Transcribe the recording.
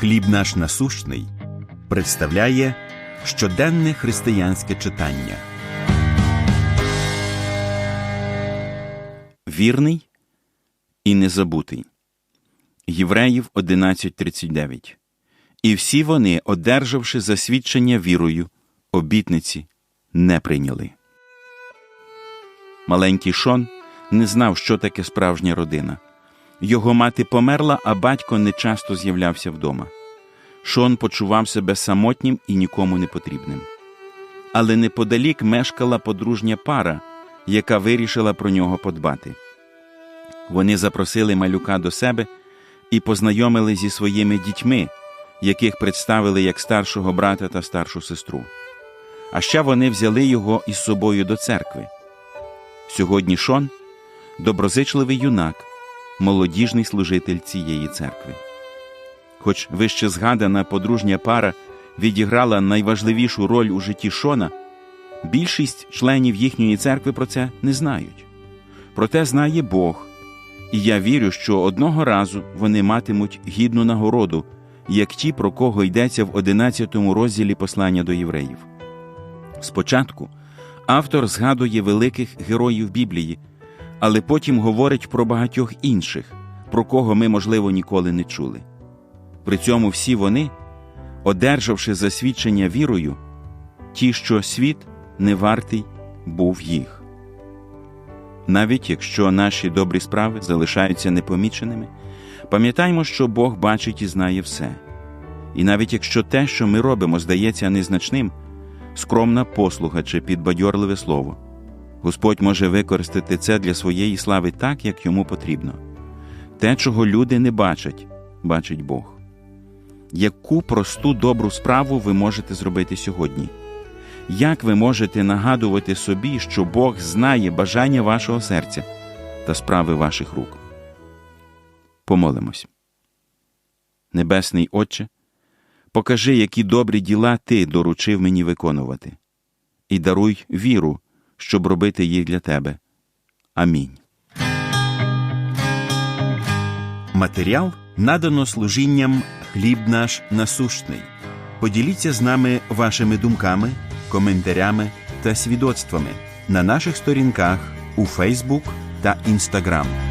Хліб наш насущний представляє щоденне християнське читання. Вірний і незабутий. Євреїв 11.39. І всі вони, одержавши засвідчення вірою, обітниці не прийняли. Маленький Шон не знав, що таке справжня родина. Його мати померла, а батько не часто з'являвся вдома. Шон почував себе самотнім і нікому не потрібним. Але неподалік мешкала подружня пара, яка вирішила про нього подбати. Вони запросили малюка до себе і познайомили зі своїми дітьми, яких представили як старшого брата та старшу сестру. А ще вони взяли його із собою до церкви. Сьогодні Шон доброзичливий юнак, молодіжний служитель цієї церкви. Хоч вище згадана подружня пара відіграла найважливішу роль у житті Шона, більшість членів їхньої церкви про це не знають. Проте знає Бог, і я вірю, що одного разу вони матимуть гідну нагороду, як ті, про кого йдеться в 11 розділі послання до євреїв. Спочатку автор згадує великих героїв Біблії, але потім говорить про багатьох інших, про кого ми, можливо, ніколи не чули. При цьому всі вони, одержавши засвідчення вірою, ті, що світ не вартий був їх. Навіть якщо наші добрі справи залишаються непоміченими, пам'ятаймо, що Бог бачить і знає все. І навіть якщо те, що ми робимо, здається незначним, скромна послуга чи підбадьорливе слово, Господь може використати це для своєї слави так, як йому потрібно. Те, чого люди не бачать, бачить Бог. Яку просту добру справу ви можете зробити сьогодні? Як ви можете нагадувати собі, що Бог знає бажання вашого серця та справи ваших рук? Помолимось. Небесний Отче, покажи, які добрі діла Ти доручив мені виконувати, і даруй віру, щоб робити їх для Тебе. Амінь. Матеріал надано служінням хліб наш насущний. Поділіться з нами вашими думками, коментарями та свідоцтвами на наших сторінках у Фейсбук та Інстаграм.